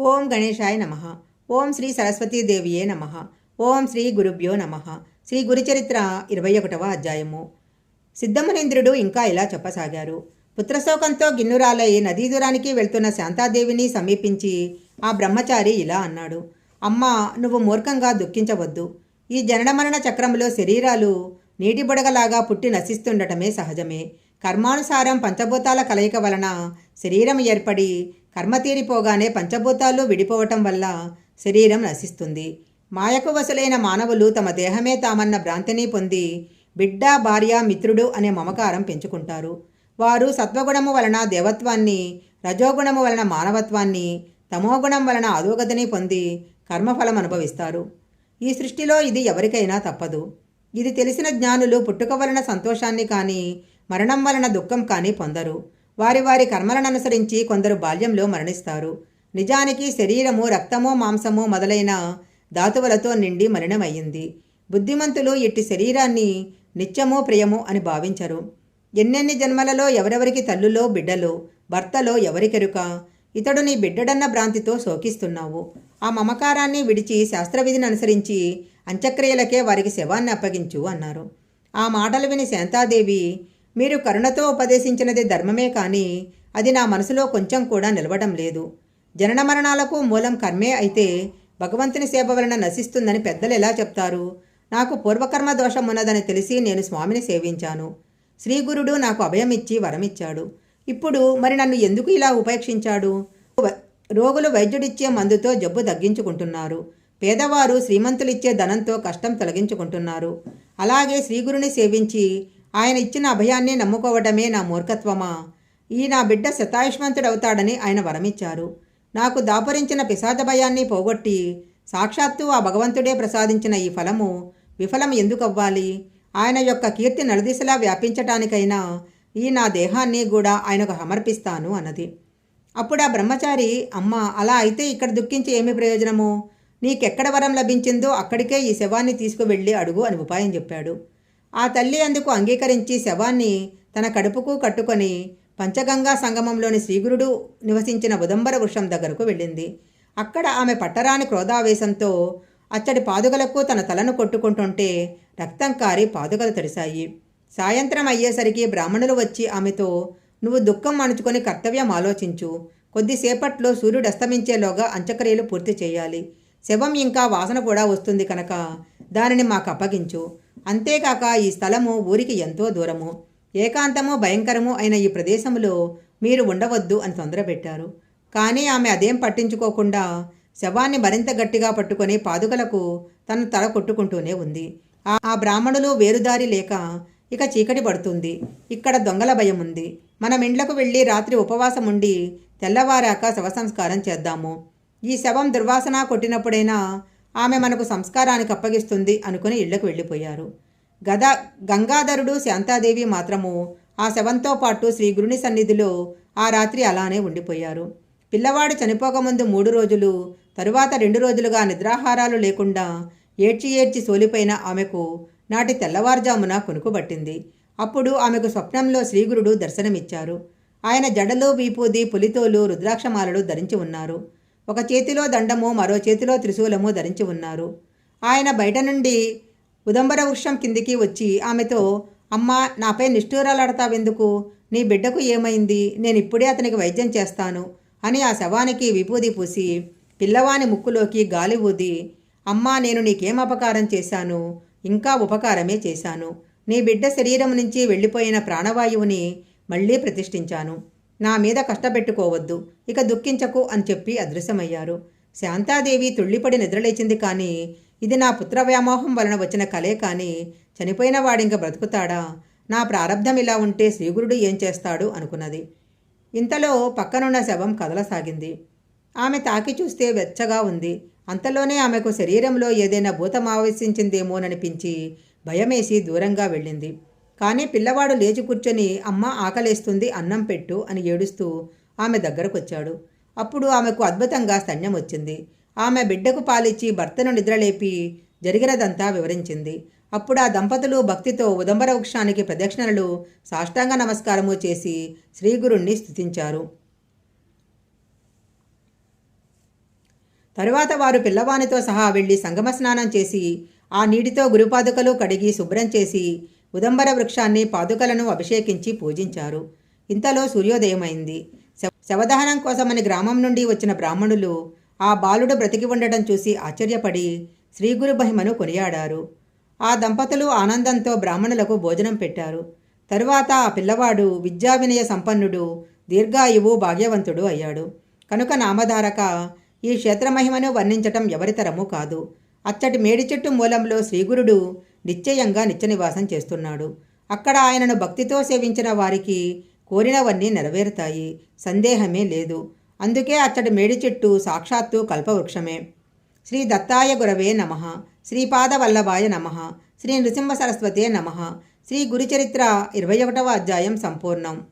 ఓం గణేశాయ నమ. ఓం శ్రీ సరస్వతీదేవియే నమ. ఓం శ్రీ గురుభ్యో నమ. శ్రీ గురుచరిత్ర ఇరవై ఒకటవ అధ్యాయము. సిద్ధమునేంద్రుడు ఇంకా ఇలా చెప్పసాగారు. పుత్రశోకంతో గిన్నురాలై నదీ దూరానికి వెళ్తున్న శాంతాదేవిని సమీపించి ఆ బ్రహ్మచారి ఇలా అన్నాడు అమ్మా నువ్వు మూర్ఖంగా దుఃఖించవద్దు. ఈ జనన మరణ చక్రంలో శరీరాలు నీటి బుడగలాగా పుట్టి నశిస్తుండటమే సహజమే. కర్మానుసారం పంచభూతాల కలయిక వలన శరీరం ఏర్పడి కర్మ తీరిపోగానే పంచభూతాలు విడిపోవటం వల్ల శరీరం నశిస్తుంది. మాయకు వసలైన మానవులు తమ దేహమే తామన్న భ్రాంతిని పొంది బిడ్డ భార్య మిత్రుడు అనే మమకారం పెంచుకుంటారు. వారు సత్వగుణము వలన దేవత్వాన్ని రజోగుణము వలన మానవత్వాన్ని తమోగుణం వలన అధోగతిని పొంది కర్మఫలం అనుభవిస్తారు. ఈ సృష్టిలో ఇది ఎవరికైనా తప్పదు. ఇది తెలిసిన జ్ఞానులు పుట్టుక వలన సంతోషాన్ని కానీ మరణం వలన దుఃఖం కానీ పొందరు. వారి వారి కర్మలను అనుసరించి కొందరు బాల్యంలో మరణిస్తారు. నిజానికి శరీరము రక్తము మాంసము మొదలైన ధాతువులతో నిండి మలినమయ్యింది. బుద్ధిమంతులు ఇట్టి శరీరాన్ని నిత్యము ప్రియము అని భావించరు. ఎన్నెన్ని జన్మలలో ఎవరెవరికి తల్లులో బిడ్డలో భర్తలో ఎవరికెరుక? ఇతడు నీ బిడ్డడన్న భ్రాంతితో శోకిస్తున్నావు. ఆ మమకారాన్ని విడిచి శాస్త్రవిధిని అనుసరించి అంత్యక్రియలకే వారికి శవాన్ని అప్పగించు అన్నారు. ఆ మాటలు విని శాంతాదేవి మీరు కరుణతో ఉపదేశించినది ధర్మమే కానీ అది నా మనసులో కొంచెం కూడా నిలవడం లేదు. జనన మరణాలకు మూలం కర్మే అయితే భగవంతుని సేవ వలన నశిస్తుందని పెద్దలు ఎలా చెప్తారు? నాకు పూర్వకర్మ దోషం ఉన్నదని తెలిసి నేను స్వామిని సేవించాను. శ్రీగురుడు నాకు అభయమిచ్చి వరమిచ్చాడు. ఇప్పుడు మరి నన్ను ఎందుకు ఇలా ఉపేక్షించాడు? రోగులు వైద్యుడిచ్చే మందుతో జబ్బు తగ్గించుకుంటున్నారు. పేదవారు శ్రీమంతులిచ్చే ధనంతో కష్టం తొలగించుకుంటున్నారు. అలాగే శ్రీగురుని సేవించి ఆయన ఇచ్చిన అభయాన్ని నమ్ముకోవడమే నా మూర్ఖత్వమా? ఈ నా బిడ్డ శతాయుష్మంతుడవుతాడని ఆయన వరమిచ్చారు. నాకు దాపరించిన పిశాద భయాన్ని పోగొట్టి సాక్షాత్తు ఆ భగవంతుడే ప్రసాదించిన ఈ ఫలము విఫలం ఎందుకవ్వాలి? ఆయన యొక్క కీర్తి నలుదిశలా వ్యాపించటానికైనా ఈ నా దేహాన్ని కూడా ఆయనకు సమర్పిస్తాను అన్నది. అప్పుడు ఆ బ్రహ్మచారి అమ్మ అలా అయితే ఇక్కడ దుఃఖించి ఏమి ప్రయోజనము? నీకెక్కడ వరం లభించిందో అక్కడికే ఈ శవాన్ని తీసుకువెళ్ళి అడుగు అని ఉపాయం చెప్పాడు. ఆ తల్లి అందుకు అంగీకరించి శవాన్ని తన కడుపుకు కట్టుకొని పంచగంగా సంగమంలోని శ్రీగురుడు నివసించిన ఉదంబర వృక్షం దగ్గరకు వెళ్ళింది. అక్కడ ఆమె పట్టరాని క్రోధావేశంతో అచ్చడి పాదుగలకు తన తలను కొట్టుకుంటుంటే రక్తం కారి పాదుగలు తడిశాయి. సాయంత్రం అయ్యేసరికి బ్రాహ్మణులు వచ్చి ఆమెతో నువ్వు దుఃఖం అణుచుకొని కర్తవ్యం ఆలోచించు. కొద్దిసేపట్లో సూర్యుడు అస్తమించేలోగా అంత్యక్రియలు పూర్తి చేయాలి. శవం ఇంకా వాసన కూడా వస్తుంది కనుక దానిని మాకు అప్పగించు. అంతేకాక ఈ స్థలము ఊరికి ఎంతో దూరము. ఏకాంతము భయంకరము అయిన ఈ ప్రదేశంలో మీరు ఉండవద్దు అని తొందరపెట్టారు కానీ ఆమె అదేం పట్టించుకోకుండా శవాన్ని మరింత గట్టిగా పట్టుకొని పాదుకలకు తన తల కొట్టుకుంటూనే ఉంది. ఆ బ్రాహ్మణులు వేరుదారి లేక ఇక చీకటి పడుతుంది. ఇక్కడ దొంగల భయం ఉంది. మనం ఇండ్లకు వెళ్ళి రాత్రి ఉపవాసం ఉండి తెల్లవారాక శవ సంస్కారం చేద్దాము. ఈ శవం దుర్వాసన కొట్టినప్పుడైనా ఆమె మనకు సంస్కారానికి అప్పగిస్తుంది అనుకుని ఇళ్ళకు వెళ్ళిపోయారు. గదా గంగాధరుడు శాంతాదేవి మాత్రము ఆ శవంతో పాటు శ్రీగురుని సన్నిధిలో ఆ రాత్రి అలానే ఉండిపోయారు. పిల్లవాడు చనిపోకముందు మూడు రోజులు తరువాత రెండు రోజులుగా నిద్రాహారాలు లేకుండా ఏడ్చి ఏడ్చి సోలిపోయిన ఆమెకు నాటి తెల్లవారుజామున కొనుకుబట్టింది అప్పుడు ఆమెకు స్వప్నంలో శ్రీగురుడు దర్శనమిచ్చారు. ఆయన జడలు వీపూది పులితోలు రుద్రాక్షమాలలు ధరించి ఉన్నారు. ఒక చేతిలో దండము మరో చేతిలో త్రిశూలము ధరించి ఉన్నారు. ఆయన బయట నుండి ఉదంబర వృక్షం కిందికి వచ్చి ఆమెతో అమ్మ నాపై నిష్ఠూరాలాడతావెందుకు? నీ బిడ్డకు ఏమైంది? నేను ఇప్పుడే అతనికి వైద్యం చేస్తాను అని ఆ శవానికి విభూది పూసి పిల్లవాని ముక్కులోకి గాలి ఊది అమ్మా నేను నీకేం అపకారం చేశాను? ఇంకా ఉపకారమే చేశాను. నీ బిడ్డ శరీరం నుంచి వెళ్ళిపోయిన ప్రాణవాయువుని మళ్ళీ ప్రతిష్ఠించాను. నా మీద కష్టపెట్టుకోవద్దు ఇక దుఃఖించకు అని చెప్పి అదృశ్యమయ్యారు. శాంతాదేవి తుళ్ళిపడి నిద్రలేచింది కానీ ఇది నా పుత్ర వ్యామోహం వలన వచ్చిన కలే కానీ చనిపోయిన వాడింక బ్రతుకుతాడా? నా ప్రారంధం ఇలా ఉంటే శ్రీగురుడు ఏం చేస్తాడు అనుకున్నది. ఇంతలో పక్కనున్న శవం కదలసాగింది. ఆమె తాకి చూస్తే వెచ్చగా ఉంది. అంతలోనే ఆమెకు శరీరంలో ఏదైనా భూతం ఆవేశించిందేమోననిపించి భయమేసి దూరంగా వెళ్ళింది. కానీ పిల్లవాడు లేచి కూర్చొని అమ్మ ఆకలేస్తుంది అన్నం పెట్టు అని ఏడుస్తూ ఆమె దగ్గరకొచ్చాడు. అప్పుడు ఆమెకు అద్భుతంగా స్తన్యం వచ్చింది. ఆమె బిడ్డకు పాలిచ్చి భర్తను నిద్రలేపి జరిగినదంతా వివరించింది. అప్పుడు ఆ దంపతులు భక్తితో ఉదంబర వృక్షానికి ప్రదక్షిణలు సాష్టాంగ నమస్కారము చేసి శ్రీగురుణ్ణి స్థుతించారు తరువాత వారు పిల్లవానితో సహా వెళ్ళి సంగమ స్నానం చేసి ఆ నీటితో గురుపాదుకలు కడిగి శుభ్రం చేసి ఉదంబర వృక్షాన్ని పాదుకలను అభిషేకించి పూజించారు. ఇంతలో సూర్యోదయమైంది. శవ- శవదహనం కోసమని గ్రామం నుండి వచ్చిన బ్రాహ్మణులు ఆ బాలుడు బ్రతికి ఉండటం చూసి ఆశ్చర్యపడి శ్రీగురు మహిమను కొనియాడారు. ఆ దంపతులు ఆనందంతో బ్రాహ్మణులకు భోజనం పెట్టారు. తరువాత ఆ పిల్లవాడు విద్యా వినయ సంపన్నుడు దీర్ఘాయువు భాగ్యవంతుడు అయ్యాడు. కనుక నామధారక ఈ క్షేత్రమహిమను వర్ణించటం ఎవరితరము కాదు. అచ్చటి మేడి చెట్టు మూలంలో శ్రీగురుడు నిశ్చయంగా నిత్యనివాసం చేస్తున్నాడు. అక్కడ ఆయనను భక్తితో సేవించిన వారికి కోరినవన్నీ నెరవేరుతాయి. సందేహమే లేదు. అందుకే అచ్చటి మేడి చెట్టు సాక్షాత్తు కల్పవృక్షమే. శ్రీ దత్తాయ గురవే నమ. శ్రీపాద వల్లభాయ నమ. శ్రీ నృసింహ సరస్వతే నమ. శ్రీ గురుచరిత్ర ఇరవై ఒకటవ అధ్యాయం సంపూర్ణం.